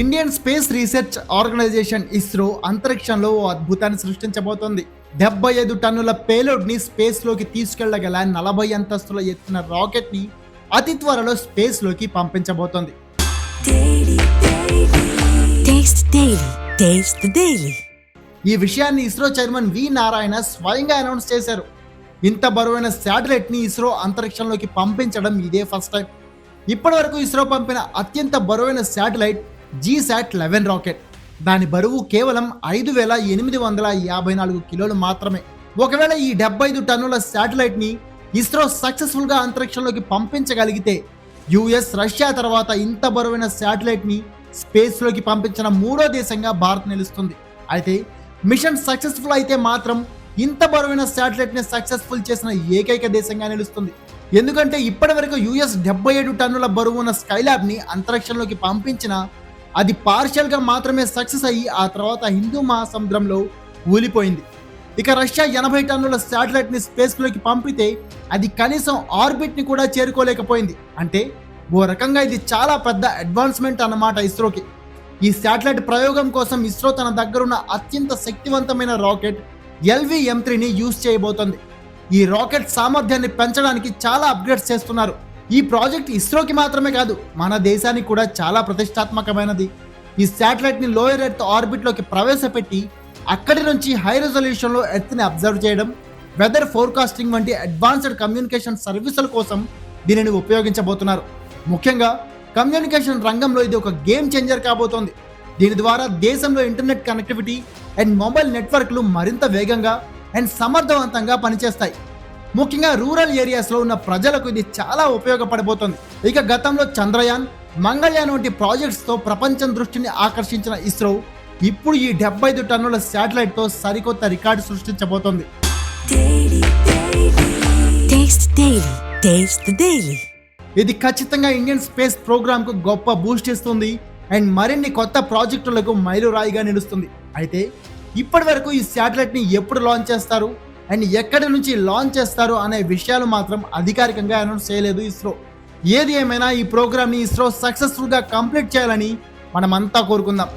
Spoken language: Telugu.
Indian space research organisation ISRO అంతరిక్షంలో ఓ అద్భుతాన్ని సృష్టించబోతోంది. డెబ్బై ఐదు టన్నుల పేలోడ్ని స్పేస్లోకి తీసుకెళ్ళగల నలభై అంతస్తుల ఎత్తున రాకెట్ని అతి త్వరలో స్పేస్లోకి పంపించబోతోంది. ఈ విషయాన్ని ఇస్రో చైర్మన్ వి నారాయణ స్వయంగా అనౌన్స్ చేశారు. ఇంత బరువైన శాటిలైట్ని ఇస్రో అంతరిక్షంలోకి పంపించడం ఇదే ఫస్ట్ టైం. ఇప్పటి వరకు ఇస్రో పంపిన అత్యంత బరువైన శాటిలైట్ జీశాట్ లెవెన్ రాకెట్ దాని బరువు కేవలం ఐదు వేల ఎనిమిది వందల యాభై నాలుగు కిలోలు మాత్రమే. ఒకవేళ ఈ డెబ్బై ఐదు టన్నుల శాటిలైట్ని ఇస్రో సక్సెస్ఫుల్గా అంతరిక్షంలోకి పంపించగలిగితే యుఎస్ రష్యా తర్వాత ఇంత బరువైన శాటిలైట్ని స్పేస్లోకి పంపించిన మూడో దేశంగా భారత్ నిలుస్తుంది. అయితే మిషన్ సక్సెస్ఫుల్ అయితే మాత్రం ఇంత బరువైన శాటిలైట్ని సక్సెస్ఫుల్ చేసిన ఏకైక దేశంగా నిలుస్తుంది. ఎందుకంటే ఇప్పటి వరకు యుఎస్ డెబ్బై ఏడు టన్నుల బరువు ఉన్న స్కైలాబ్ని అంతరిక్షంలోకి పంపించిన అది పార్షియల్గా మాత్రమే సక్సెస్ అయ్యి ఆ తర్వాత హిందూ మహాసముద్రంలో ఊలిపోయింది ఇక రష్యా ఎనభై టన్నుల శాటిలైట్ని స్పేస్లోకి పంపితే అది కనీసం ఆర్బిట్ని కూడా చేరుకోలేకపోయింది. అంటే ఓ రకంగా ఇది చాలా పెద్ద అడ్వాన్స్మెంట్ అన్నమాట ఇస్రోకి. ఈ శాటిలైట్ ప్రయోగం కోసం ఇస్రో తన దగ్గరున్న అత్యంత శక్తివంతమైన రాకెట్ ఎల్వి ఎం త్రీని యూజ్ చేయబోతోంది. ఈ రాకెట్ సామర్థ్యాన్ని పెంచడానికి చాలా అప్గ్రేడ్స్ చేస్తున్నారు. ఈ ప్రాజెక్ట్ ఇస్రోకి మాత్రమే కాదు మన దేశానికి కూడా చాలా ప్రతిష్టాత్మకమైనది. ఈ శాటిలైట్ని లోయర్ ఎర్త్ ఆర్బిట్లోకి ప్రవేశపెట్టి అక్కడి నుంచి హై రెజల్యూషన్లో ఎర్త్ని అబ్జర్వ్ చేయడం వెదర్ ఫోర్కాస్టింగ్ వంటి అడ్వాన్స్డ్ కమ్యూనికేషన్ సర్వీసుల కోసం దీనిని ఉపయోగించబోతున్నారు. ముఖ్యంగా కమ్యూనికేషన్ రంగంలో ఇది ఒక గేమ్ చేంజర్ కాబోతోంది. దీని ద్వారా దేశంలో ఇంటర్నెట్ కనెక్టివిటీ అండ్ మొబైల్ నెట్వర్క్లు మరింత వేగంగా అండ్ సమర్థవంతంగా పనిచేస్తాయి. ముఖ్యంగా రూరల్ ఏరియాస్లో ఉన్న ప్రజలకు ఇది చాలా ఉపయోగపడబోతోంది. ఇక గతంలో చంద్రయాన్ మంగళయాన్ వంటి ప్రాజెక్ట్స్తో ప్రపంచం దృష్టిని ఆకర్షించిన ఇస్రో ఇప్పుడు ఈ డెబ్బై ఐదు టన్నుల శాటిలైట్తో సరికొత్త రికార్డు సృష్టించబోతోంది. ఇది ఖచ్చితంగా ఇండియన్ స్పేస్ ప్రోగ్రామ్కు గొప్ప బూస్ట్ ఇస్తుంది అండ్ మరిన్ని కొత్త ప్రాజెక్టులకు మైలురాయిగా నిలుస్తుంది. అయితే ఇప్పటి వరకు ఈ శాటిలైట్ని ఎప్పుడు లాంచ్ చేస్తారు? అండ్ ఎక్కడి నుంచి లాంచ్ చేస్తారు అనే విషయాలు మాత్రం అధికారికంగా అనౌన్స్ చేయలేదు ఇస్రో. ఏది ఏమైనా ఈ ప్రోగ్రామ్ని ఇస్రో సక్సెస్ఫుల్గా కంప్లీట్ చేయాలని మనమంతా కోరుకుందాం.